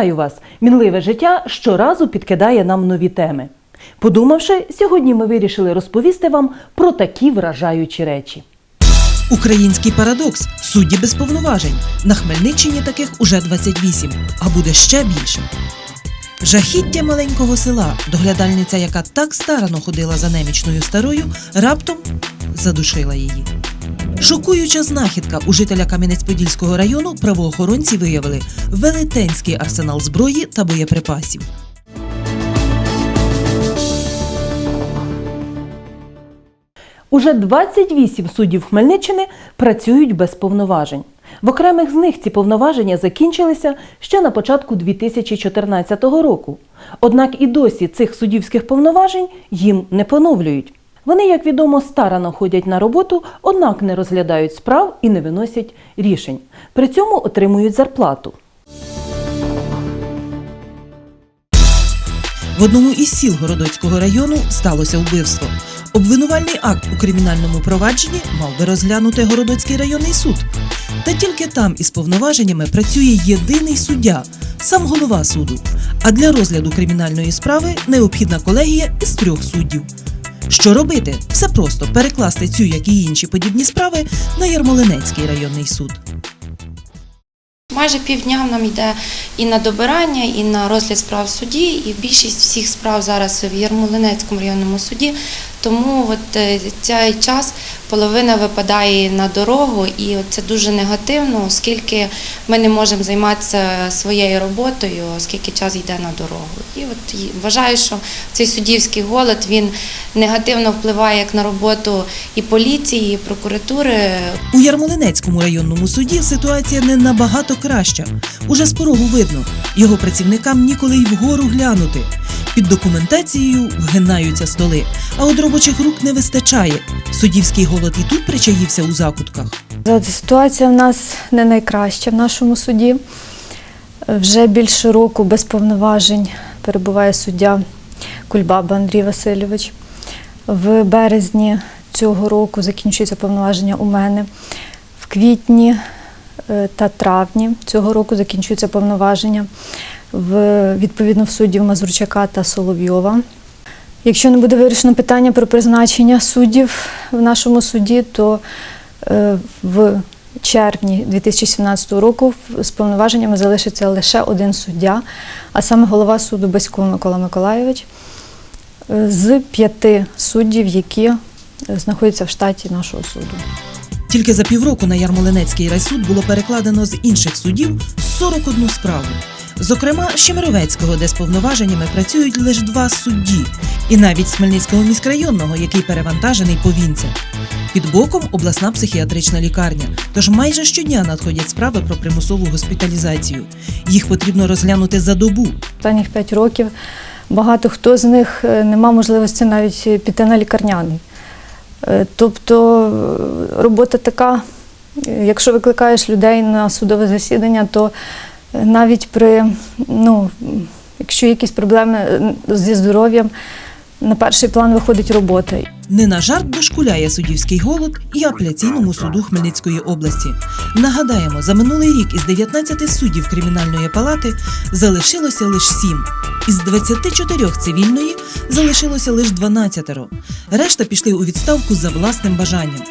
Вітаю вас! Мінливе життя щоразу підкидає нам нові теми. Подумавши, сьогодні ми вирішили розповісти вам про такі вражаючі речі. Український парадокс судді без повноважень. На Хмельниччині таких уже 28, а буде ще більше. Жахіття маленького села, доглядальниця, яка так старано ходила за немічною старою, раптом задушила її. Шокуюча знахідка у жителя Кам'янець-Подільського району правоохоронці виявили велетенський арсенал зброї та боєприпасів. Уже 28 суддів Хмельниччини працюють без повноважень. В окремих з них ці повноваження закінчилися ще на початку 2014 року. Однак і досі цих суддівських повноважень їм не поновлюють. Вони, як відомо, старано ходять на роботу, однак не розглядають справ і не виносять рішень. При цьому отримують зарплату. В одному із сіл Городоцького району сталося вбивство. Обвинувальний акт у кримінальному провадженні мав би розглянути Городоцький районний суд. Та тільки там із повноваженнями працює єдиний суддя, сам голова суду. А для розгляду кримінальної справи необхідна колегія із трьох суддів. Що робити? Все просто перекласти цю, як і інші подібні справи, на Ярмолинецький районний суд. Майже півдня нам йде і на добирання, і на розгляд справ в суді, і більшість всіх справ зараз в Ярмолинецькому районному суді. Тому от е, цей час половина випадає на дорогу, і це дуже негативно, оскільки ми не можемо займатися своєю роботою, оскільки час йде на дорогу. І от вважаю, що цей суддівський голод він негативно впливає як на роботу і поліції, і прокуратури, У Ярмолинецькому районному суді ситуація не набагато краща. Уже з порогу видно, його працівникам ніколи й вгору глянути. Під документацією вгинаються столи, а от робочих рук не вистачає. Суддівський голод і тут причаївся у закутках. Ситуація в нас не найкраща в нашому суді. Вже більше року без повноважень перебуває суддя Кульбаба Андрій Васильович. В березні цього року закінчується повноваження у мене. В квітні е, та травні цього року закінчується повноваження в відповідно в суддів Мазурчака та Соловйова. Якщо не буде вирішено питання про призначення суддів в нашому суді, то е, в червні 2017 року з повноваженнями залишиться лише один суддя, а саме голова суду Басько Микола Миколайович е, з п'яти суддів, які е, знаходяться в штаті нашого суду. Тільки за півроку на Ярмолинецький райсуд було перекладено з інших судів 41 справу. Зокрема, з Чемеровецького, де з повноваженнями працюють лише два судді, і навіть з Хмельницького міськрайонного, який перевантажений повінця. Під боком обласна психіатрична лікарня, тож майже щодня надходять справи про примусову госпіталізацію. Їх потрібно розглянути за добу. Останніх п'ять років багато хто з них е, не мав можливості навіть піти на лікарняний. Е, Тобто е, робота така, якщо викликаєш людей на судове засідання, то навіть при, ну, якщо якісь проблеми зі здоров'ям, на перший план виходить робота. Не на жарт дошкуляє суддівський голод і апеляційному суду Хмельницької області. Нагадаємо, за минулий рік із 19 суддів кримінальної палати залишилося лише 7. Із 24 цивільної залишилося лише 12. Решта пішли у відставку за власним бажанням.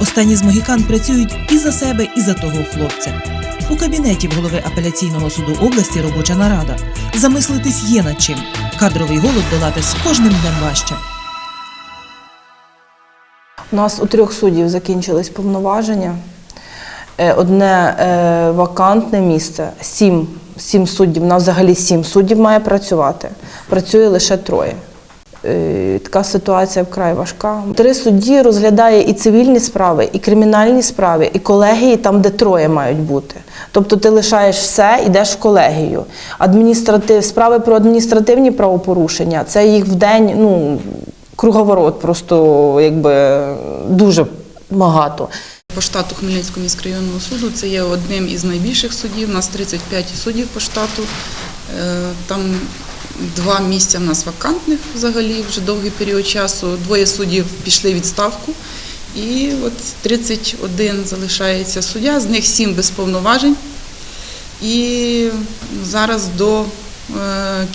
Останні з могікан працюють і за себе, і за того хлопця. У кабінеті голови апеляційного суду області робоча нарада. Замислитись є над чим. Кадровий голод долати з кожним днем важче. У нас у трьох суддів закінчились повноваження. Е, Одне е, вакантне місце, сім, сім суддів, у нас взагалі сім суддів має працювати. Працює лише троє. Е, Така ситуація вкрай важка. Три судді розглядає і цивільні справи, і кримінальні справи, і колегії там, де троє мають бути. Тобто ти лишаєш все, йдеш в колегію. Адміністратив, справи про адміністративні правопорушення це їх в день, ну, круговорот просто якби дуже багато. По штату Хмельницького міськрайонного суду це є одним із найбільших судів. У нас 35 суддів по штату. Е, Там два місця в нас вакантних взагалі вже довгий період часу. Двоє суддів пішли відставку. І от 31 залишається суддя, з них 7 без повноважень. І зараз до е,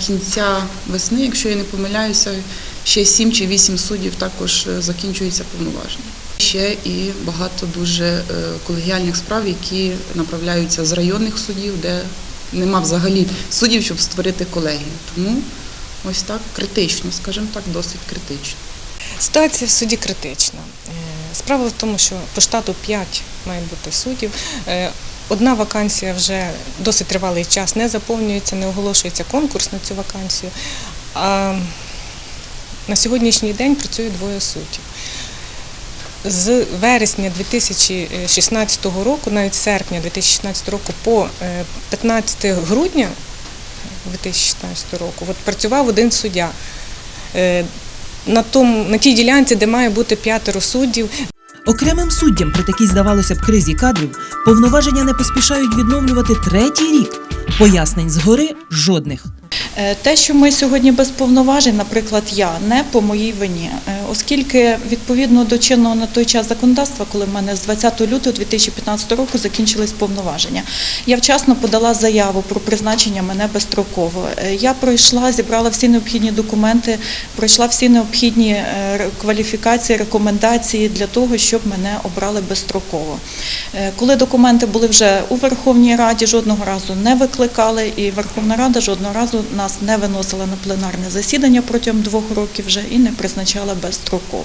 кінця весни, якщо я не помиляюся, ще 7 чи 8 суддів також е, закінчується повноваження. Ще і багато дуже е, колегіальних справ, які направляються з районних судів, де нема взагалі суддів, щоб створити колегію. Тому ось так критично, скажімо так, досить критично. Ситуація в суді критична. Е, Справа в тому, що по штату 5 має бути суддів. Е, Одна вакансія вже досить тривалий час не заповнюється, не оголошується конкурс на цю вакансію. А на сьогоднішній день працює двоє суддів. З вересня 2016 року, навіть серпня 2016 року, по е, 15 грудня 2016 року от працював один суддя. Е, На, тому, на тій ділянці, де має бути п'ятеро суддів, Окремим суддям при такій, здавалося б, кризі кадрів повноваження не поспішають відновлювати третій рік. Пояснень згори жодних. Е, Те, що ми сьогодні без повноважень, наприклад, я не по моїй вині, Е, оскільки відповідно до чинного на той час законодавства, коли в мене з 20 лютого 2015 року закінчились повноваження, я вчасно подала заяву про призначення мене безстроково. Е, Я пройшла, зібрала всі необхідні документи, пройшла всі необхідні е, кваліфікації, рекомендації для того, щоб мене обрали безстроково. Е, Коли документи були вже у Верховній Раді, жодного разу не викликали, і Верховна Рада жодного разу нас не виносила на пленарне засідання протягом двох років вже і не призначала безстроково.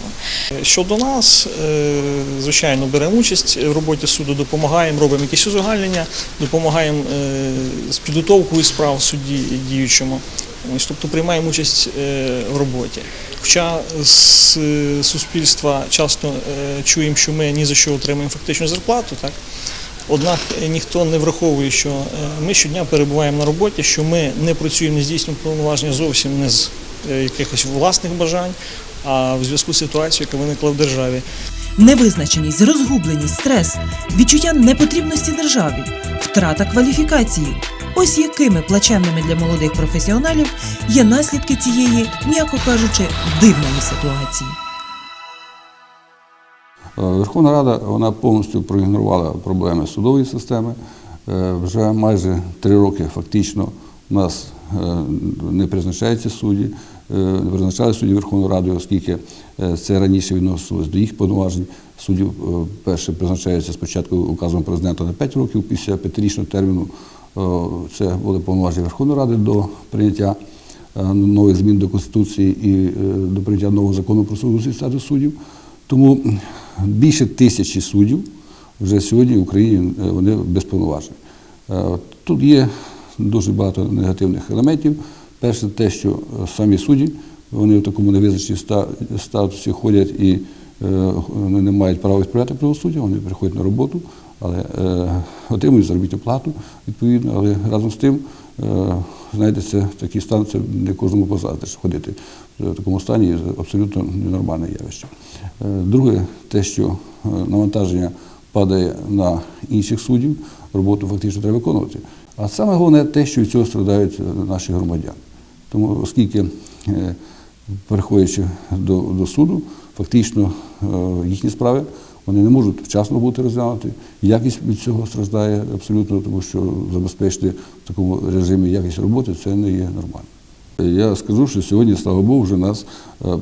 Щодо нас, е, звичайно, беремо участь в роботі суду, допомагаємо, робимо якісь узагальнення, допомагаємо е, з підготовкою справ судді діючому. Ось, тобто приймаємо участь е, в роботі. Хоча з суспільства часто чуємо, що ми ні за що отримуємо фактичну зарплату, так? Однак ніхто не враховує, що ми щодня перебуваємо на роботі, що ми не працюємо, не здійснюємо повноваження зовсім не з якихось власних бажань, а в зв'язку з ситуацією, яка виникла в державі. Невизначеність, розгубленість, стрес, відчуття непотрібності державі, втрата кваліфікації. Ось якими плачевними для молодих професіоналів є наслідки цієї, м'яко кажучи, дивної ситуації. Е, Верховна Рада вона повністю проігнорувала проблеми судової системи. Е, Вже майже три роки фактично у нас не призначаються судді, е, не призначали судді Верховної Ради, оскільки е, це раніше відносилось до їх повноважень. Суддів е, перше призначаються спочатку указом президента на 5 років, після п'ятирічного терміну е, це були повноваження Верховної Ради до прийняття е, нових змін до Конституції і е, до прийняття нового закону про судовий статус суддів. Тому більше тисячі суддів вже сьогодні в Україні е, вони без повноважень. Е, Тут є дуже багато негативних елементів. Перше, те, що е, самі судді вони в такому невизначеній ста- статусі ходять і е, вони не мають права відправляти правосуддя, вони приходять на роботу, але е, отримують заробітну плату відповідно, але разом з тим. Знаєте, це такий стан, це не кожному позаздриш ходити в такому стані абсолютно ненормальне явище. Друге, те, що навантаження падає на інших суддів, роботу фактично треба виконувати. А саме головне те, що від цього страдають е, наші громадяни. Тому, оскільки, е, переходячи до, до суду, фактично е, їхні справи вони не можуть вчасно бути розглянуті. Якість від цього страждає абсолютно, тому що забезпечити в такому режимі якість роботи це не є нормально. Я скажу, що сьогодні, слава Богу, вже нас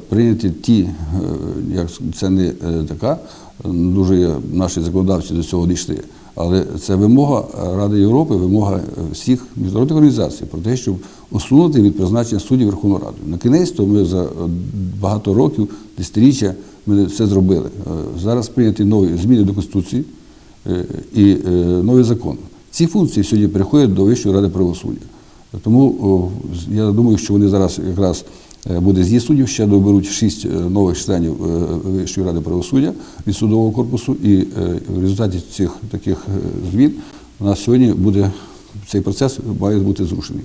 прийняті ті, як це не така, дуже наші законодавці до цього дійшли. Але це вимога Ради Європи, вимога е, всіх міжнародних організацій про те, щоб усунути від призначення суддів Верховної Ради. На кінець то ми за е, багато років, десятиріччя, ми це зробили. Е, Зараз прийняті нові зміни до Конституції і новий закон. Ці функції сьогодні переходять до Вищої ради правосуддя. Тому я думаю, що вони зараз якраз буде з'їзд суддів, ще доберуть шість е, нових членів е, Вищої ради правосуддя від судового корпусу, і е, в результаті цих таких е, змін у нас сьогодні буде цей процес має бути зрушений.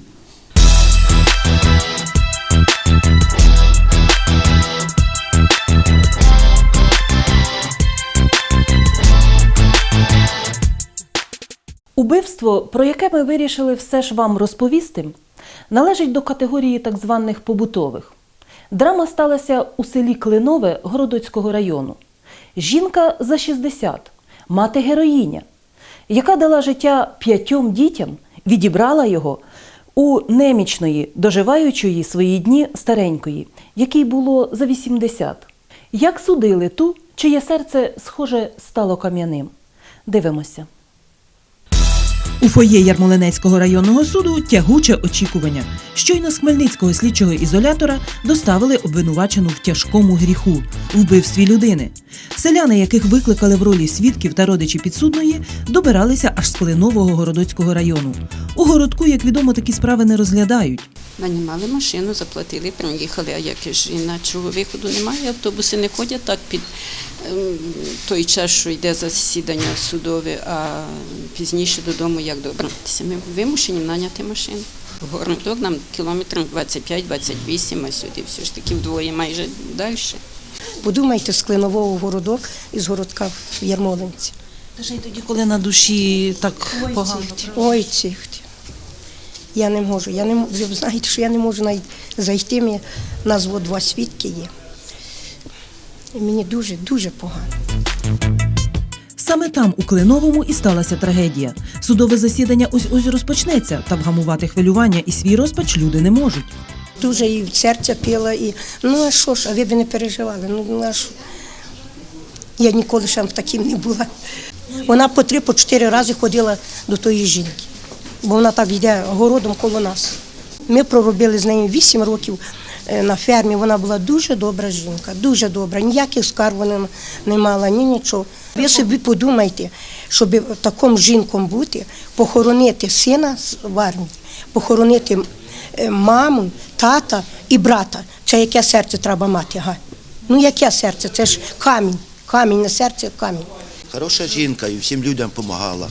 Убивство, про яке ми вирішили все ж вам розповісти, належить до категорії так званих побутових. Драма сталася у селі Клинове Городоцького району. Жінка за 60, мати героїня, яка дала життя п'ятьом дітям відібрала його у немічної, доживаючої свої дні старенької, якій було за 80. Як судили ту, чиє серце, схоже, стало кам'яним? Дивимося. У фоє Ярмолинецького районного суду тягуче очікування. Щойно з Хмельницького слідчого ізолятора доставили обвинувачену в тяжкому гріху вбивстві людини. Селяни, яких викликали в ролі свідків та родичі підсудної, добиралися аж з Клинового Городоцького району. У городку, як відомо, такі справи не розглядають. Нанімали машину, заплатили, приїхали, а як ж іначого виходу немає, автобуси не ходять так під той час, що йде засідання судове, а пізніше додому як добратися. Ми вимушені наняти машину. Городок нам кілометрів 25-28, а сюди все ж таки вдвоє майже далі. Подумайте, з Клинового городок із городка в Ярмолинці. Та ж й тоді, коли на душі так погано. Ой, ціхті. Я не можу. Я не ви знаєте, що я не можу навіть зайти. Мені нас два свідки є. І мені дуже, дуже погано. Саме там, у Клиновому, і сталася трагедія. Судове засідання ось ось розпочнеться, та вгамувати хвилювання і свій розпач люди не можуть. Дуже і серця пила, і ну а що ж, а ви б не переживали. Ну, ну а що? Я ніколи ще в таким не була. Вона по три, по чотири рази ходила до тої жінки, бо вона так йде городом коло нас. Ми проробили з нею вісім років на фермі. Вона була дуже добра жінка, дуже добра. Ніяких скарг вона не мала, ні нічого. Ви собі подумайте, щоб таким жінком бути, похоронити сина в армії, похоронити е, маму, тата і брата. Це яке серце треба мати? Га? Ну яке серце? Це ж камінь. Камінь на серце камінь. Хороша жінка і всім людям допомагала.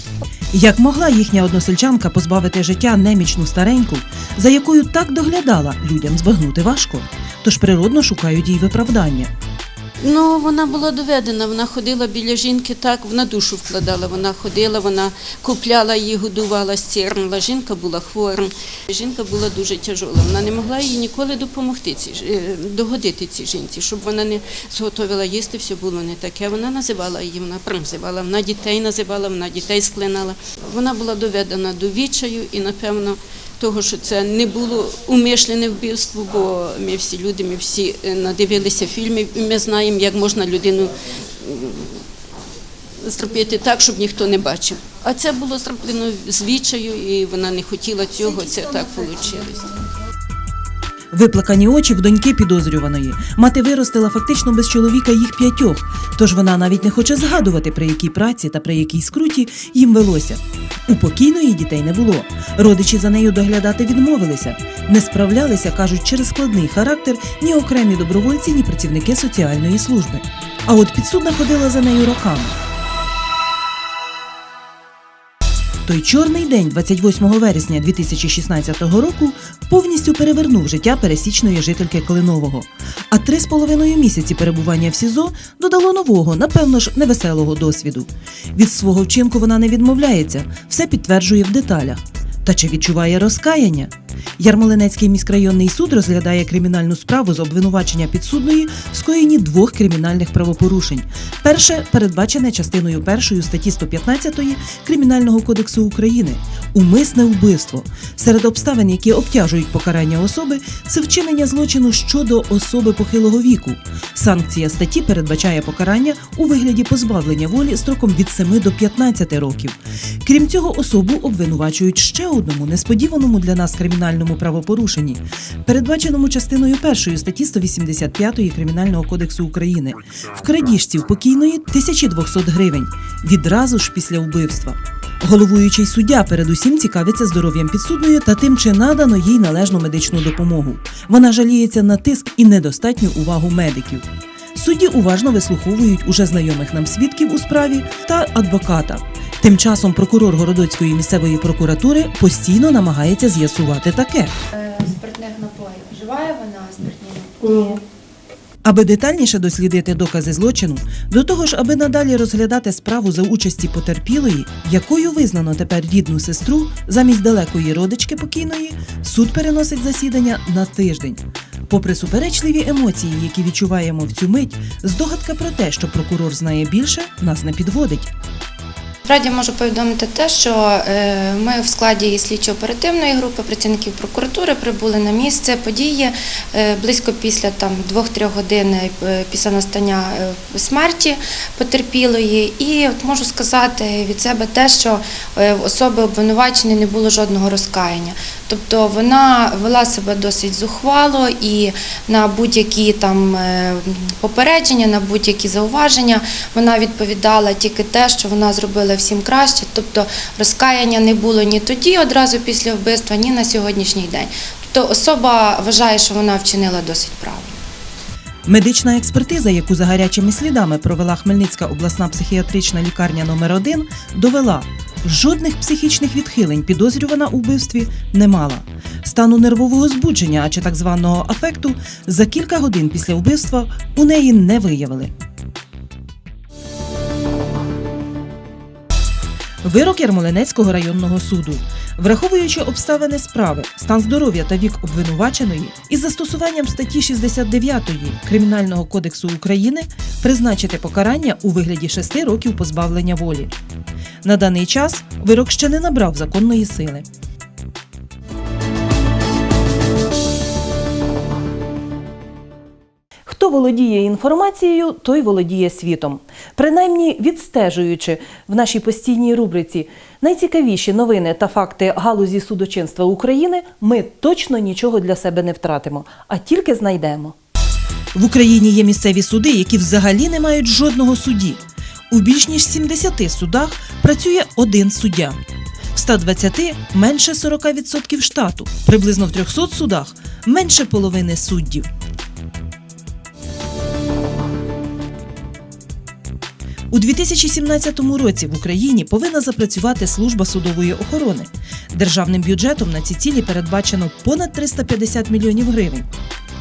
Як могла їхня односельчанка позбавити життя немічну стареньку, за якою так доглядала, людям збагнути важко, тож природно шукають їй виправдання. Ну, вона була доведена, вона ходила біля жінки так, вона душу вкладала. Вона ходила, вона купляла її, годувала, стірнула. Жінка була хвора. Жінка була дуже тяжола. Вона не могла їй ніколи допомогти, цій, ж- е, догодити цій жінці, щоб вона не зготовила їсти, все було не таке. Вона називала її, вона примзивала, вона дітей називала, вона дітей склинала. Вона була доведена до відчаю і, напевно, того, що це не було умишлене вбивство, бо ми всі люди, ми всі е, надивилися фільмів, і ми знаємо, як можна людину зробити так, щоб ніхто не бачив. А це було зроблено звичаю, і вона не хотіла цього, це так вийшло. Виплакані очі в доньки підозрюваної. Мати виростила фактично без чоловіка їх п'ятьох, тож вона навіть не хоче згадувати, при якій праці та при якій скруті їм велося. У покійної дітей не було. Родичі за нею доглядати відмовилися. Не справлялися, кажуть, через складний характер ні окремі добровольці, ні працівники соціальної служби. А от підсудна ходила за нею роками. Той чорний день, 28 вересня 2016 року, повністю перевернув життя пересічної жительки Клинового. А три з половиною місяці перебування в СІЗО додало нового, напевно ж, невеселого досвіду. Від свого вчинку вона не відмовляється, все підтверджує в деталях. Та чи відчуває розкаяння? Ярмолинецький міськрайонний суд розглядає кримінальну справу з обвинувачення підсудної в скоєнні двох кримінальних правопорушень. Перше передбачене частиною першої статті 115 Кримінального кодексу України умисне вбивство. Серед обставин, які обтяжують покарання особи, це вчинення злочину щодо особи похилого віку. Санкція статті передбачає покарання у вигляді позбавлення волі строком від 7 до 15 років. Крім цього, особу обвинувачують ще одному несподіваному для нас кримінальному правопорушенні, передбаченому частиною першої статті 185 Кримінального кодексу України в крадіжці в покійної 1200 гривень відразу ж після вбивства. Головуючий суддя передусім цікавиться здоров'ям підсудної та тим, чи надано їй належну медичну допомогу. Вона жаліється на тиск і недостатню увагу медиків. Судді уважно вислуховують уже знайомих нам свідків у справі та адвоката. Тим часом прокурор Городоцької місцевої прокуратури постійно намагається з'ясувати таке. Спиртних напоїв. Вживає вона спиртні Ні. Аби детальніше дослідити докази злочину, до того ж, аби надалі розглядати справу за участі потерпілої, якою визнано тепер рідну сестру замість далекої родички покійної, суд переносить засідання на тиждень. Попри суперечливі емоції, які відчуваємо в цю мить, здогадка про те, що прокурор знає більше, нас не підводить. Справді можу повідомити те, що е, ми в складі слідчо-оперативної групи працівників прокуратури прибули на місце події е, близько після там 2-3 годин е, після настання смерті потерпілої. І от можу сказати від себе те, що особи обвинуваченої не було жодного розкаяння. Тобто вона вела себе досить зухвало і на будь-які там попередження, на будь-які зауваження вона відповідала тільки те, що вона зробила всім краще. Тобто розкаяння не було ні тоді, одразу після вбивства, ні на сьогоднішній день. Тобто особа вважає, що вона вчинила досить правильно. Медична експертиза, яку за гарячими слідами провела Хмельницька обласна психіатрична лікарня номер 1 довела, жодних психічних відхилень підозрювана у вбивстві не мала. Стану нервового збудження, а чи так званого афекту, за кілька годин після вбивства у неї не виявили. Вирок Ярмолинецького районного суду. Враховуючи обставини справи, стан здоров'я та вік обвинуваченої із застосуванням статті 69 Кримінального кодексу України призначити покарання у вигляді 6 років позбавлення волі. На даний час вирок ще не набрав законної сили. Хто володіє інформацією, той володіє світом. Принаймні відстежуючи в нашій постійній рубриці найцікавіші новини та факти галузі судочинства України, ми точно нічого для себе не втратимо, а тільки знайдемо. В Україні є місцеві суди, які взагалі не мають жодного судді. У більш ніж 70 судах працює один суддя. В 120 менше 40% штату, приблизно в 300 судах менше половини суддів. У 2017 році в Україні повинна запрацювати служба судової охорони. Державним бюджетом на ці цілі передбачено понад 350 мільйонів гривень.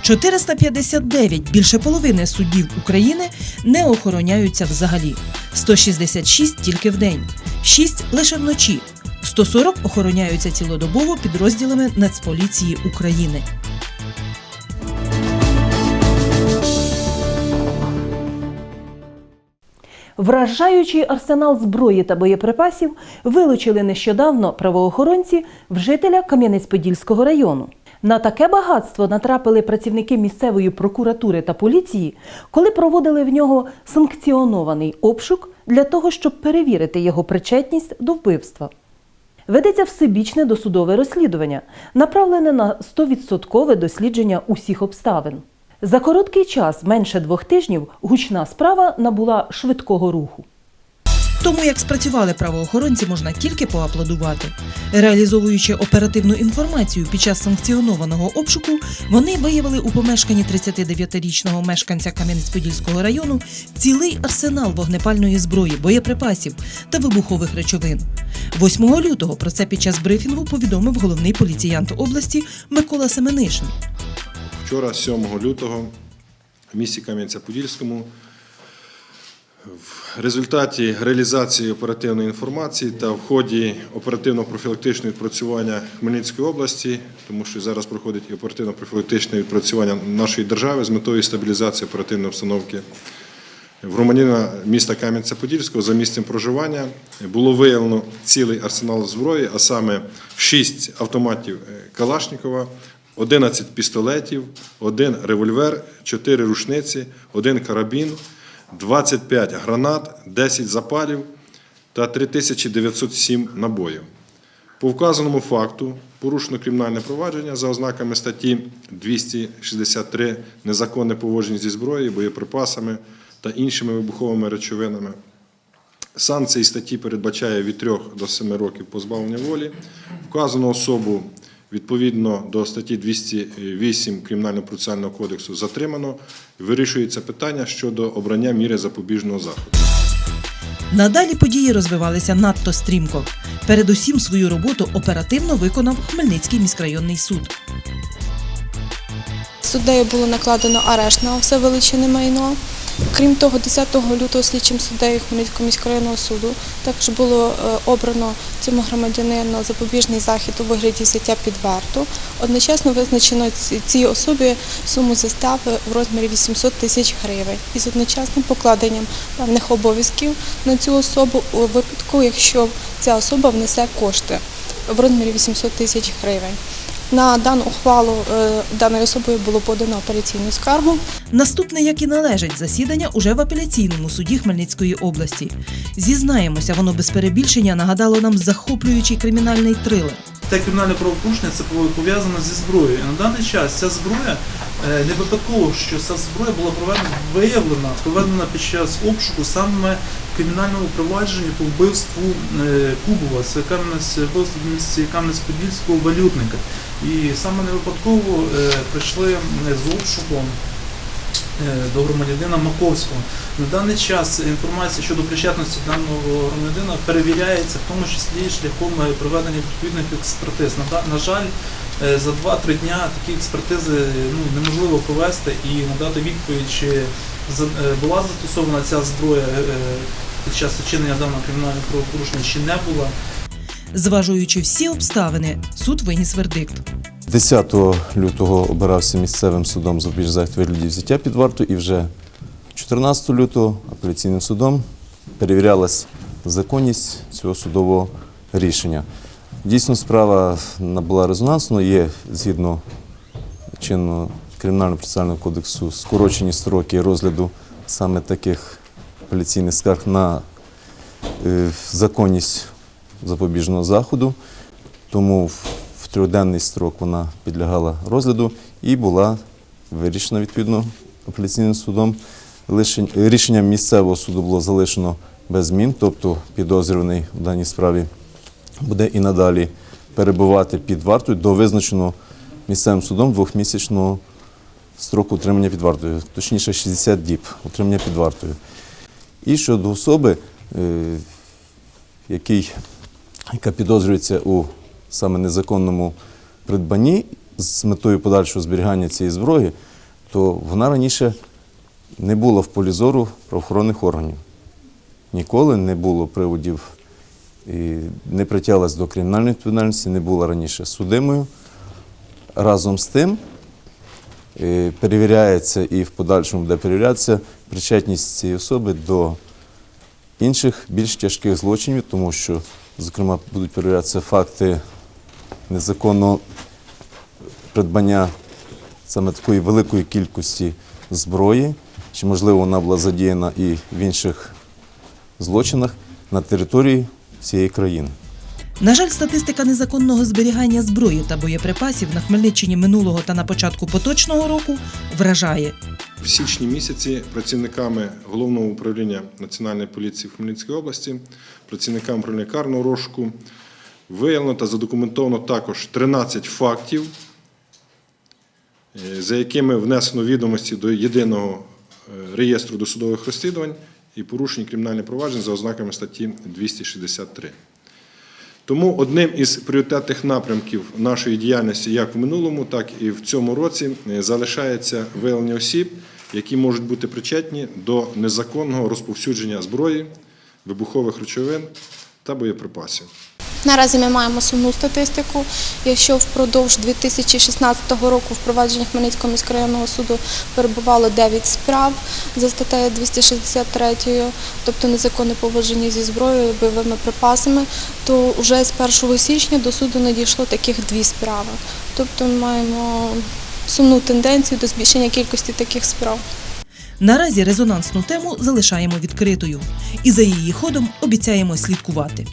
459, більше половини суддів України, не охороняються взагалі. 166 тільки в день, 6 лише вночі. 140 охороняються цілодобово підрозділами Нацполіції України. Вражаючий арсенал зброї та боєприпасів вилучили нещодавно правоохоронці в жителя Кам'янець-Подільського району. На таке багатство натрапили працівники місцевої прокуратури та поліції, коли проводили в нього санкціонований обшук для того, щоб перевірити його причетність до вбивства. Ведеться всебічне досудове розслідування, направлене на 100% дослідження усіх обставин. За короткий час, менше двох тижнів, гучна справа набула швидкого руху. Тому як спрацювали правоохоронці, можна тільки поаплодувати. Реалізовуючи оперативну інформацію під час санкціонованого обшуку, вони виявили у помешканні 39-річного мешканця Кам'янець-Подільського району цілий арсенал вогнепальної зброї, боєприпасів та вибухових речовин. 8 лютого про це під час брифінгу повідомив головний поліціянт області Микола Семенишин. Вчора, 7 лютого, в місті Кам'янця-Подільському в результаті реалізації оперативної інформації та в ході оперативно-профілактичного відпрацювання Хмельницької області, тому що зараз проходить оперативно-профілактичне відпрацювання нашої держави з метою стабілізації оперативної обстановки. Громадянина міста Кам'янця-Подільського за місцем проживання було виявлено цілий арсенал зброї, а саме 6 автоматів е, Калашнікова, 11 пістолетів, 1 револьвер, 4 рушниці, 1 карабін, 25 гранат, 10 запалів та 3907 набоїв. По вказаному факту порушено кримінальне провадження за ознаками статті 263 незаконне поводження зі зброєю, боєприпасами та іншими вибуховими речовинами. Санкції статті передбачає від 3 до 7 років позбавлення волі. Вказану особу відповідно до статті 208 Кримінального процесуального кодексу затримано. Вирішується питання щодо обрання міри запобіжного заходу. Надалі події розвивалися надто стрімко. Передусім свою роботу оперативно виконав Хмельницький міськрайонний суд. Суддею було накладено арешт на все величине майно. Крім того, 10 лютого слідчим суддею Хмельницького міськрайонного суду також було е, обрано цьому громадянину запобіжний захід у вигляді взяття під варту. Одночасно визначено цій особі суму застави в розмірі 800 тисяч гривень із одночасним покладенням певних обов'язків на цю особу у випадку, якщо ця особа внесе кошти в розмірі 800 тисяч гривень. На дану ухвалу е, даною особою було подано апеляційну скаргу. Наступне, як і належить, засідання уже в апеляційному суді Хмельницької області. Зізнаємося, воно без перебільшення нагадало нам захоплюючий кримінальний трилер. Те кримінальне правопорушення це пов'язано зі зброєю. І на даний час ця зброя е, не випадково, що ця зброя була проведена виявлена, проведена під час обшуку саме в кримінальному провадженні по вбивству е, Кубова, це Кам'янець вбивство в місті Кам'янець-Подільського валютника. І саме не випадково е, прийшли е, з обшуком е, до громадянина Маковського. На даний час інформація щодо причетності даного громадянина перевіряється, в тому числі шляхом проведення відповідних експертиз. На, жаль, за 2-3 дня такі експертизи ну, неможливо провести і надати відповідь, чи була застосована ця зброя під час вчинення даного кримінального правопорушення, чи не була. Зважуючи всі обставини, суд виніс вердикт. 10 лютого обирався місцевим судом запобіжний захід у вигляді взяття під варту і вже 14 лютого апеляційним судом перевірялась законність цього судового рішення. Дійсно, справа набула резонансну, є згідно чинного кримінального процесуального кодексу скорочені строки розгляду саме таких апеляційних скарг на е, законність запобіжного заходу. Тому в трьохденний строк вона підлягала розгляду і була вирішена відповідно апеляційним судом. Рішенням місцевого суду було залишено без змін, тобто підозрюваний в даній справі буде і надалі перебувати під вартою до визначеного місцевим судом двохмісячного строку утримання під вартою, точніше 60 діб утримання під вартою. І щодо особи, е, який, яка підозрюється у саме незаконному придбанні з метою подальшого зберігання цієї зброї, то вона раніше не була в полі зору правоохоронних органів. Ніколи не було приводів і не притягалась до кримінальної відповідальності, не була раніше судимою. Разом з тим е, перевіряється і в подальшому буде перевірятися причетність цієї особи до інших більш тяжких злочинів, тому що, зокрема, будуть перевірятися факти незаконного придбання саме такої великої кількості зброї, чи можливо вона була задіяна і в інших злочинах на території всієї країни. На жаль, статистика незаконного зберігання зброї та боєприпасів на Хмельниччині минулого та на початку поточного року вражає. В січні місяці працівниками головного управління Національної поліції в Хмельницькій області, працівниками управління карного розшуку виявлено та задокументовано також 13 фактів, е, за якими внесено відомості до єдиного е, реєстру досудових розслідувань і порушень кримінальних проваджень за ознаками статті 263. Тому одним із пріоритетних напрямків нашої діяльності як в минулому, так і в цьому році е, залишається виявлення осіб, які можуть бути причетні до незаконного розповсюдження зброї, вибухових речовин та боєприпасів. Наразі ми маємо сумну статистику. Якщо впродовж 2016 року в провадженні Хмельницького міськрайонного суду перебувало 9 справ за статтею 263, тобто незаконне поводження зі зброєю, бойовими припасами, то вже з 1 січня до суду надійшло таких дві справи. Тобто ми маємо сумну тенденцію до збільшення кількості таких справ. Наразі резонансну тему залишаємо відкритою і за її ходом обіцяємо слідкувати.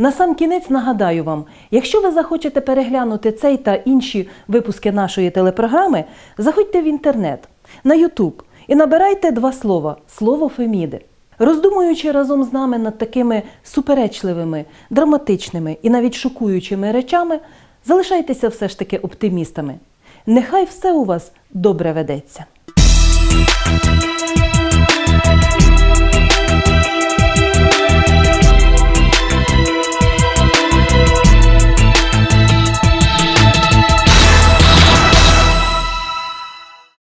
На сам кінець нагадаю вам, якщо ви захочете переглянути цей та інші випуски нашої телепрограми, заходьте в інтернет на Ютуб і набирайте два слова слово Феміди. Роздумуючи разом з нами над такими суперечливими, драматичними і навіть шокуючими речами, залишайтеся все ж таки оптимістами. Нехай все у вас добре ведеться.